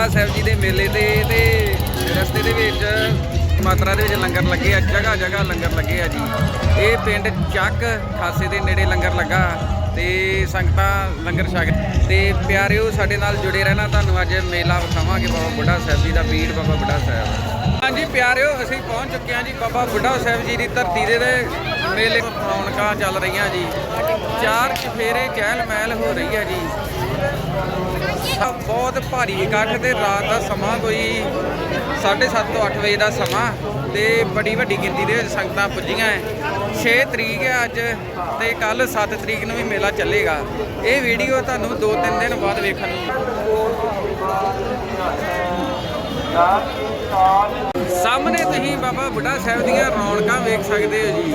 ਬੁੱਢਾ ਸਾਹਿਬ ਜੀ ਦੇ ਮੇਲੇ ਤੇ ਤੇ ਰਸਤੇ ਦੇ ਵਿੱਚ ਮਾਤਰਾ ਦੇ ਵਿੱਚ ਲੰਗਰ ਲੱਗੇ ਆ, ਜਗ੍ਹਾ ਜਗ੍ਹਾ ਲੰਗਰ ਲੱਗੇ ਆ ਜੀ। ਇਹ ਪਿੰਡ ਚੱਕ ਖਾਸੇ ਦੇ ਨੇੜੇ ਲੰਗਰ ਲੱਗਾ ਤੇ ਸੰਗਤਾਂ ਲੰਗਰ ਛਕ ਤੇ ਪਿਆਰਿਓ, ਸਾਡੇ ਨਾਲ ਜੁੜੇ ਰਹਿਣਾ ਤੁਹਾਨੂੰ ਅੱਜ ਮੇਲਾ ਵਿਖਾਵਾਂਗੇ ਬਾਬਾ ਬੁੱਢਾ ਸਾਹਿਬ ਜੀ ਦਾ ਬੀੜ ਬਾਬਾ ਬੁੱਢਾ ਸਾਹਿਬ। ਹਾਂਜੀ ਪਿਆਰਿਓ, ਅਸੀਂ ਪਹੁੰਚ ਚੁੱਕੇ ਹਾਂ ਜੀ ਬਾਬਾ ਬੁੱਢਾ ਸਾਹਿਬ ਜੀ ਦੀ ਧਰਤੀ ਦੇ ਮੇਲੇ ਰੌਣਕਾਂ ਚੱਲ ਰਹੀਆਂ ਜੀ। ਚਾਰ ਚਫੇਰੇ ਚਹਿਲ ਮਹਿਲ ਹੋ ਰਹੀ ਹੈ ਜੀ। ਬਹੁਤ ਭਾਰੀ ਇਕੱਠ ਤੇ ਰਾਤ ਦਾ ਸਮਾਂ ਕੋਈ 7:30 ਤੋਂ 8 ਵਜੇ ਦਾ ਸਮਾਂ ਤੇ ਬੜੀ ਵੱਡੀ ਗਿਣਤੀ ਦੇ ਵਿੱਚ ਸੰਗਤਾਂ ਪੁੱਜੀਆਂ ਹੈ 6 ਤਰੀਕ ਹੈ ਅੱਜ ਤੇ ਕੱਲ 7 ਤਰੀਕ ਨੂੰ ਵੀ ਮੇਲਾ ਚੱਲੇਗਾ। ਇਹ ਵੀਡੀਓ ਤੁਹਾਨੂੰ 2-3 ਦਿਨ ਬਾਅਦ ਵੇਖਣ ਨੂੰ ਸਾਹਮਣੇ ਤੁਸੀਂ ਬਾਬਾ ਬੁੱਢਾ ਸਾਹਿਬ ਦੀਆਂ ਰੌਣਕਾਂ ਵੇਖ ਸਕਦੇ ਹੋ ਜੀ।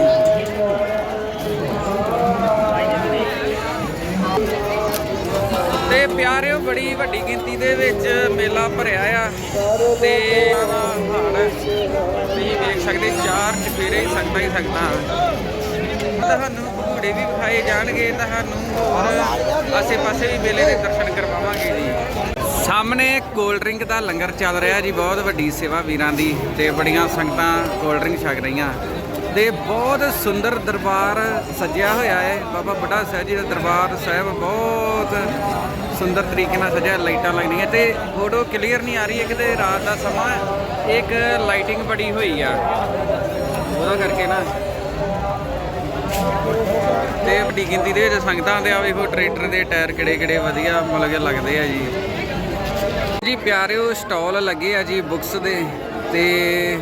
ਬੜੀ ਵੱਡੀ ਗਿਣਤੀ ਦੇ ਵਿੱਚ ਮੇਲਾ ਭਰਿਆ ਆ ਤੇ ਹਾਲ ਤੁਸੀਂ ਵੇਖ ਸਕਦੇ ਚਾਰ ਚਫੇਰੇ ਹੀ ਸੰਗਤਾਂ ਹੀ ਸੰਗਤਾਂ ਤੁਹਾਨੂੰ ਘੋੜੇ ਵੀ ਵਿਖਾਏ ਜਾਣਗੇ ਤੁਹਾਨੂੰ ਹੋਰ ਆਸੇ-ਪਾਸੇ ਵੀ ਮੇਲੇ ਦੇ ਦਰਸ਼ਨ ਕਰਵਾਵਾਂਗੇ ਜੀ। ਸਾਹਮਣੇ ਕੋਲਡ ਡਰਿੰਕ ਦਾ ਲੰਗਰ ਚੱਲ ਰਿਹਾ ਜੀ, ਬਹੁਤ ਵੱਡੀ ਸੇਵਾ ਵੀਰਾਂ ਦੀ ਤੇ ਬੜੀਆਂ ਸੰਗਤਾਂ ਕੋਲਡ ਡਰਿੰਕ ਛਕ ਰਹੀਆਂ। ਤੇ ਬਹੁਤ ਸੁੰਦਰ ਦਰਬਾਰ ਸਜਿਆ ਹੋਇਆ ਹੈ, ਬਾਬਾ ਬੁੱਢਾ ਸਾਹਿਬ ਜੀ ਦਾ ਦਰਬਾਰ ਸਾਹਿਬ ਬਹੁਤ ਸੁੰਦਰ ਤਰੀਕੇ ਨਾਲ ਸਜਿਆ ਲਾਈਟਾਂ ਲੱਗਦੀਆਂ ਰਹੀਆਂ ਤੇ ਫੋਟੋ ਕਲੀਅਰ ਨਹੀਂ ਆ ਰਹੀ ਹੈ ਕਿਤੇ ਰਾਤ ਦਾ ਸਮਾਂ, ਇੱਕ ਲਾਈਟਿੰਗ ਬੜੀ ਹੋਈ ਆ। ਉਹਦਾ ਕਰਕੇ ਨਾ। ਤੇ ਵੱਡੀ ਗਿਣਤੀ ਦੇ ਵਿੱਚ ਸੰਗਤਾਂ ਦੇ ਆ ਵੇਖੋ ਟਰੈਕਟਰ ਦੇ ਟਾਇਰ ਕਿਹੜੇ ਕਿਹੜੇ ਵਧੀਆ ਮਤਲਬ ਲੱਗਦੇ ਆ ਜੀ। ਜੀ ਪਿਆਰਿਓ ਸਟਾਲ ਲੱਗੇ ਆ ਜੀ ਬੁక్స్ ਦੇ ਤੇ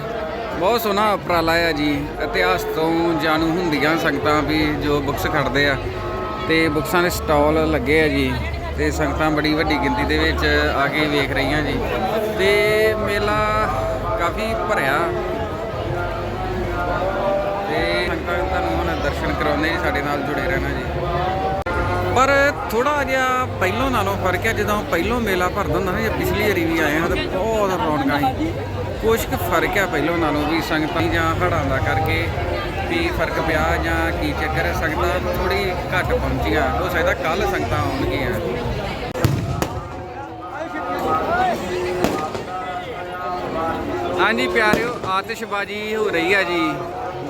ਬਹੁਤ ਸੋਹਣਾ ਉਪਰਾਲਾ ਆ ਜੀ। ਇਤਿਹਾਸ ਤੋਂ ਜਾਣੂ ਹੁੰਦੀਆਂ ਸੰਗਤਾਂ ਵੀ ਜੋ ਬੁక్స్ ਖੜਦੇ ਆ। ਤੇ ਬੁਕਸਾਂ ਦੇ ਸਟਾਲ ਲੱਗੇ ਆ ਜੀ। ਤੇ ਸੰਗਤਾਂ ਬੜੀ ਵੱਡੀ ਗਿਣਤੀ ਦੇ ਵਿੱਚ ਆ ਕੇ ਵੇਖ ਰਹੀਆਂ ਜੀ। ਤੇ ਮੇਲਾ ਕਾਫੀ ਭਰਿਆ। ਤੇ ਸੰਗਤਾਂ ਤੁਹਾਨੂੰ ਹੁਣ ਦਰਸ਼ਨ ਕਰਾਉਂਦੇ ਜੀ, ਸਾਡੇ ਨਾਲ ਜੁੜੇ ਰਹਿਣਾ ਜੀ। ਪਰ ਥੋੜਾ ਜਿਹਾ ਪਹਿਲੋਂ ਨਾਲੋਂ ਫ਼ਰਕ ਹੈ ਜਦੋਂ ਪਹਿਲੋਂ ਮੇਲਾ ਭਰਦਾ ਹੁੰਦਾ ਨਾ, ਜਾਂ ਪਿਛਲੀ ਵਾਰੀ ਵੀ ਆਏ ਹਾਂ ਤਾਂ ਬਹੁਤ ਰੌਣਕਾਂ ਸੀ। ਕੁਛ ਕੁ ਫ਼ਰਕ ਹੈ ਪਹਿਲੋਂ ਨਾਲੋਂ ਵੀ ਸੰਗਤਾਂ ਜਾਂ ਹੜਾਂ ਦਾ ਕਰਕੇ ਵੀ ਫ਼ਰਕ ਪਿਆ ਜਾਂ ਕੀ ਚੱਕਰ ਹੈ ਸੰਗਤਾਂ ਥੋੜੀ ਘੱਟ ਪਹੁੰਚੀਆਂ। ਹੋ ਸਕਦਾ ਕੱਲ ਸੰਗਤਾਂ ਆਉਣਗੀਆਂ। ਹਾਂਜੀ ਪਿਆਰਿਓ ਆਤਿਸ਼ਬਾਜ਼ੀ ਹੋ ਰਹੀ ਹੈ ਜੀ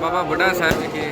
ਬਾਬਾ ਬੁੱਢਾ ਸਾਹਿਬ ਵਿਖੇ।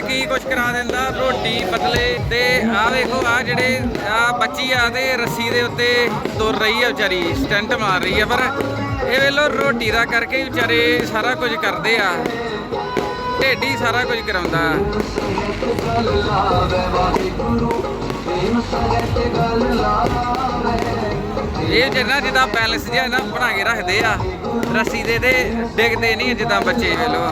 ਕੀ ਕੁਛ ਕਰਾ ਦਿੰਦਾ? ਰੋਟੀ ਬਦਲੇ ਤੇ ਆ ਵੇਖੋ ਆ ਜਿਹੜੇ ਆ ਬੱਚੀ ਆ ਤੇ ਰੱਸੀ ਦੇ ਉੱਤੇ ਤੁਰ ਰਹੀ ਆ ਵਿਚਾਰੀ, ਸਟੈਂਟ ਮਾਰ ਰਹੀ ਆ, ਪਰ ਇਹ ਵੇਲੋ ਰੋਟੀ ਦਾ ਕਰਕੇ ਵਿਚਾਰੇ ਸਾਰਾ ਕੁਝ ਕਰਦੇ ਆ। ਢੇਡੀ ਸਾਰਾ ਕੁਝ ਕਰਾਉਂਦਾ। ਇਹ ਜਿਹੜਾ ਜਿੱਦਾਂ ਬੈਲੈਂਸ ਜਿਹਾ ਨਾ ਬਣਾ ਕੇ ਰੱਖਦੇ ਆ, ਰੱਸੀ ਦੇ ਤੇ ਡਿੱਗਦੇ ਨਹੀਂ ਜਿੱਦਾਂ ਬੱਚੇ ਵੇਲੋ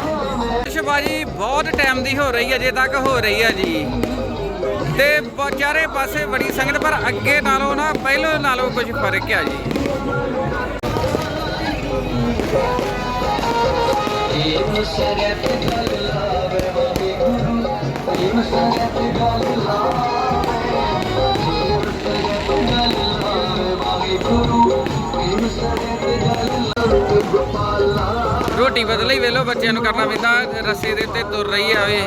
ਸ਼ਬਾਜੀ ਬਹੁਤ ਟਾਈਮ ਦੀ ਹੋ ਰਹੀ ਹੈ, ਅਜੇ ਤੱਕ ਹੋ ਰਹੀ ਹੈ ਜੀ। ਤੇ ਬ- ਚਾਰੇ ਪਾਸੇ ਬੜੀ ਸੰਗਤ, ਪਰ ਅੱਗੇ ਨਾਲੋਂ ਨਾ, ਪਹਿਲੋਂ ਨਾਲੋਂ ਕੁਝ ਫ਼ਰਕ ਆ ਜੀ। ਰੋਟੀ ਬਦਲ ਹੀ ਵੇਲੋ, ਬੱਚਿਆਂ ਨੂੰ ਕਰਨਾ ਪੈਂਦਾ, ਰੱਸੇ ਦੇ ਉੱਤੇ ਤੁਰ ਰਹੀ ਆਵੇ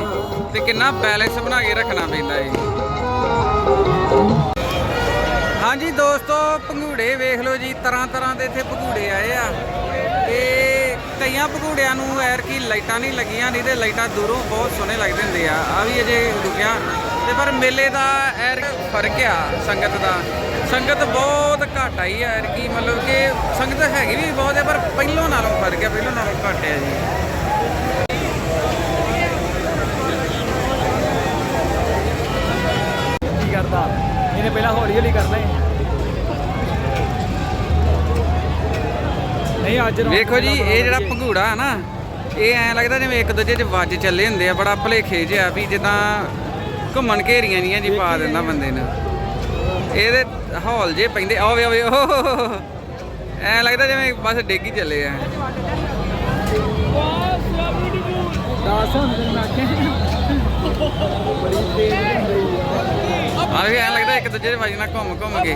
ਤੇ ਕਿੰਨਾ ਬੈਲੈਂਸ ਬਣਾ ਕੇ ਰੱਖਣਾ ਪੈਂਦਾ ਏ ਹਾਂਜੀ ਦੋਸਤੋ ਪੰਘੂੜੇ ਵੇਖ ਲਓ ਜੀ, ਤਰ੍ਹਾਂ ਤਰ੍ਹਾਂ ਦੇ ਇੱਥੇ ਪੰਘੂੜੇ ਆਏ ਆ। ਤੇ ਕਈਆਂ ਪੰਘੂੜਿਆਂ ਨੂੰ ਐਰ ਕੀ ਲਾਈਟਾਂ ਨਹੀਂ ਲੱਗੀਆਂ, ਨਹੀਂ ਤੇ ਲਾਈਟਾਂ ਦੂਰੋਂ ਬਹੁਤ ਸੋਹਣੇ ਲੱਗਦੇ ਹੁੰਦੇ ਆ। ਆ ਵੀ ਅਜੇ ਰੁਕਿਆ। ਤੇ ਪਰ ਮੇਲੇ ਦਾ ਐਰ ਫ਼ਰਕ ਆ ਸੰਗਤ ਦਾ। ਸੰਗਤ ਬਹੁਤ ਘੱਟ ਆਈ ਆ ਐਰ ਕੀ ਮਤਲਬ ਕਿ ਸੰਗਤ ਹੈਗੀ ਵੀ ਬਹੁਤ ਹੈ ਪਰ ਪਹਿਲੋਂ ਨਾਲੋਂ ਫ਼ਰਕ ਆ ਪਹਿਲੋਂ ਨਾਲੋਂ ਘੱਟ ਆ ਜੀ। ਕੀ ਕਰਦਾ? ਇਹਨੇ ਪਹਿਲਾਂ ਹੌਲੀ ਹੌਲੀ ਕਰਨਾ ਹੈ ਨਹੀਂ ਅੱਜ ਵੇਖੋ ਜੀ ਇਹ ਜਿਹੜਾ। ਪੰਘੂੜਾ ਹੈ ਨਾ ਇਹ ਐਂ ਲੱਗਦਾ ਜਿਵੇਂ ਇੱਕ ਦੂਜੇ 'ਚ ਵੱਜ ਚੱਲੇ ਹੁੰਦੇ ਆ ਬੜਾ ਭਲੇਖੇ ਜਿਹਾ ਵੀ ਜਿੱਦਾਂ ਘੁੰਮਣ ਘੇਰੀਆਂ ਜੀਆਂ ਜੀ ਪਾ ਦਿੰਦਾ ਬੰਦੇ ਨੂੰ। ਇਹਦੇ ਹੌਲ ਜੇ ਪੈਂਦੇ ਆਵੇ ਆਵੇ ਓਹ ਐਂ ਲੱਗਦਾ ਜਿਵੇਂ ਬਸ ਡੇਗੀ ਚੱਲੇ ਆ। ਆ ਵੀ ਐਂ ਲੱਗਦਾ ਇੱਕ ਦੂਜੇ ਦੇ ਵੱਜਣਾ ਘੁੰਮ ਘੁੰਮ ਕੇ।